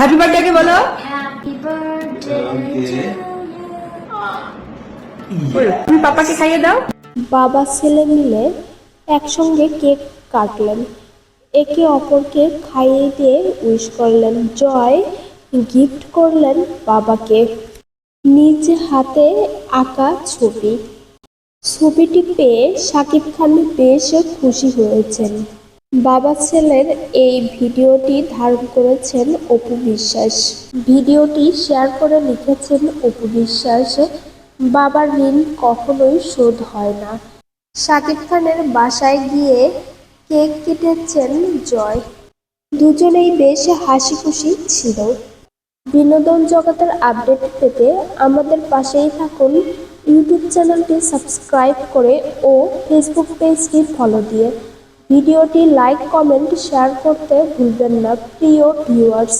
Happy birthday কে বলো? তুমি পাপাকে খাইয়ে দাও। বাবা ছেলে মিলে একসঙ্গে কেক কাটলেন। একে অপরকে খাইয়ে দিয়ে উইশ করলেন। জয় গিফট করলেন বাবাকে। নিজ হাতে আঁকা ছবি। ছবিটি পেয়ে শাকিব খান বেশ খুশি হয়েছেন। বাবা ছেলের এই ভিডিওটি ধারণ করেছেন অপু বিশ্বাস। ভিডিওটি শেয়ার করে লিখেছেন অপু বিশ্বাস। বাবার ঋণ কখনোই শোধ হয় না। শাকিব খানের বাসায় গিয়ে কেক কেটেছেন জয়। দুজনেই বেশ হাসি খুশি ছিল। বিনোদন জগতের আপডেট পেতে আমাদের পাশেই থাকুন। ইউটিউব চ্যানেলটি সাবস্ক্রাইব করে ও ফেসবুক পেজটি ফলো দিয়ে ভিডিওটি লাইক কমেন্ট শেয়ার করতে ভুলবেন না প্রিয় ভিউয়ার্স